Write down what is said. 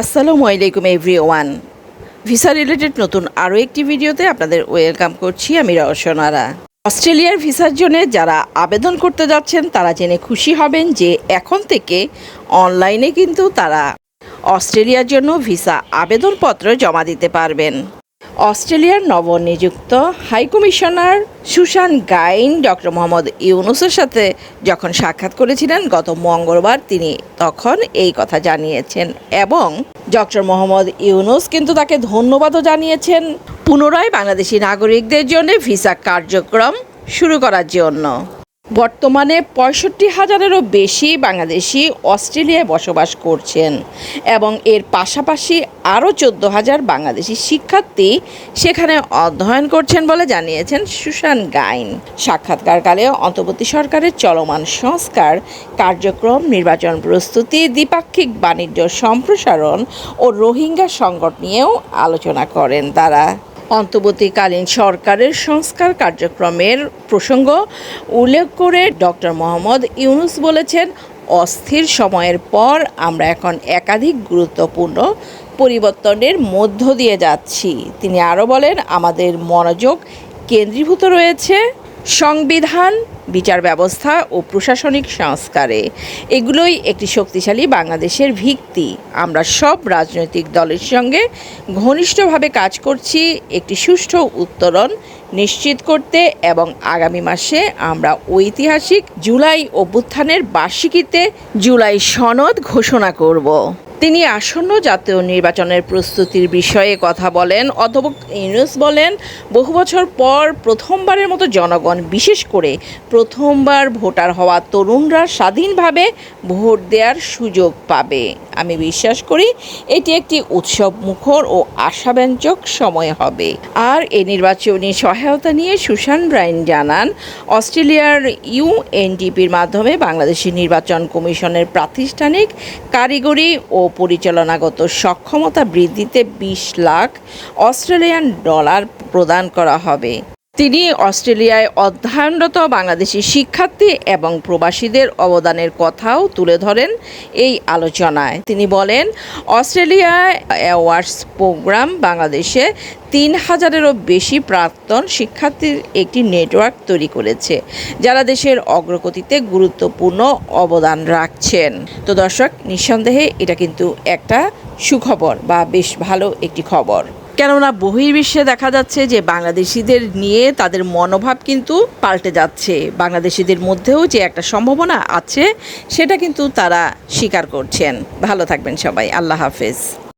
আসসালামু আলাইকুম every one visa related নতুন আরও একটি ভিডিওতে আপনাদের ওয়েলকাম করছি আমি রওশনারা অস্ট্রেলিয়ার ভিসার জন্য যারা আবেদন করতে যাচ্ছেন, তারা জেনে খুশি হবেন যে এখন থেকে অনলাইনে কিন্তু তারা অস্ট্রেলিয়ার জন্য ভিসা আবেদনপত্র জমা দিতে পারবেন। অস্ট্রেলিয়ার নবনিযুক্ত হাই কমিশনার সুশান গাইন ডক্টর মোহাম্মদ ইউনুসের সাথে যখন সাক্ষাৎ করেছিলেন গত মঙ্গলবার, তিনি তখন এই কথা জানিয়েছেন এবং ডক্টর মোহাম্মদ ইউনুস কিন্তু তাকে ধন্যবাদও জানিয়েছেন। পুনরায় বাংলাদেশি নাগরিকদের জন্য ভিসা কার্যক্রম শুরু করার জন্য। বর্তমানে পঁয়ষট্টি হাজারেরও বেশি বাংলাদেশি অস্ট্রেলিয়ায় বসবাস করছেন এবং এর পাশাপাশি আরও চোদ্দ হাজার বাংলাদেশি শিক্ষার্থী সেখানে অধ্যয়ন করছেন বলে জানিয়েছেন সুশান গাইন। সাক্ষাৎকারকালে অন্তর্বর্তী সরকারের চলমান সংস্কার, কার্যক্রম, নির্বাচন প্রস্তুতি, দ্বিপাক্ষিক বাণিজ্য সম্প্রসারণ ও রোহিঙ্গা সংকট নিয়েও আলোচনা করেন তারা। অন্তর্বর্তীকালীন সরকারের সংস্কার কার্যক্রমের প্রসঙ্গ উল্লেখ করে ডক্টর মোহাম্মদ ইউনুস বলেছেন, অস্থির সময়ের পর আমরা এখন একাধিক গুরুত্বপূর্ণ পরিবর্তনের মধ্য দিয়ে যাচ্ছি। তিনি আরও বলেন, আমাদের মনোযোগ কেন্দ্রীভূত রয়েছে। সংবিধান, বিচার ব্যবস্থা ও প্রশাসনিক সংস্কারে। এগুলোই একটি শক্তিশালী বাংলাদেশের ভিত্তি। আমরা সব রাজনৈতিক দলের সঙ্গে ঘনিষ্ঠভাবে কাজ করছি, একটি সুষ্ঠু উত্তরণ নিশ্চিত করতে এবং আগামী মাসে আমরা ঐতিহাসিক জুলাই অভ্যুত্থানের বার্ষিকীতে জুলাই সনদ ঘোষণা করব। তিনি আসন্ন জাতীয় নির্বাচনের প্রস্তুতির বিষয়ে কথা বলেন। অধ্যাপক ইউনুস বলেন, বহু বছর পর প্রথমবারের মতো জনগণ, বিশেষ করে প্রথমবার ভোটার হওয়া তরুণরা স্বাধীনভাবে ভোট দেওয়ার সুযোগ পাবে। আমি বিশ্বাস করি, এটি একটি উৎসব মুখর ও আশাব্যঞ্জক সময় হবে। আর এই নির্বাচনী সহায়তা নিয়ে সুশান রাইন জানান, অস্ট্রেলিয়ার ইউএনডিপির মাধ্যমে বাংলাদেশি নির্বাচন কমিশনের প্রাতিষ্ঠানিক কারিগরি ও পরিচালনাগত সক্ষমতা বৃদ্ধিতে বিশ লাখ অস্ট্রেলিয়ান ডলার প্রদান করা হবে। তিনি অস্ট্রেলিয়ায় অধ্যয়নরত বাংলাদেশি শিক্ষার্থী এবং প্রবাসীদের অবদানের কথাও তুলে ধরেন এই আলোচনায়। তিনি বলেন অস্ট্রেলিয়ায় অ্যাওয়ার্ডস প্রোগ্রাম বাংলাদেশে তিন হাজারেরও বেশি প্রাক্তন শিক্ষার্থীর একটি নেটওয়ার্ক তৈরি করেছে, যারা দেশের অগ্রগতিতে গুরুত্বপূর্ণ অবদান রাখছেন। তো দর্শক, নিঃসন্দেহে এটা কিন্তু একটা সুখবর বা বেশ ভালো একটি খবর। কেননা বহির্বিশ্বে দেখা যাচ্ছে যে বাংলাদেশিদের নিয়ে তাদের মনোভাব কিন্তু পাল্টে যাচ্ছে। বাংলাদেশিদের মধ্যেও যে একটা সম্ভাবনা আছে, সেটা কিন্তু তারা স্বীকার করছেন। ভালো থাকবেন সবাই। আল্লাহ হাফেজ।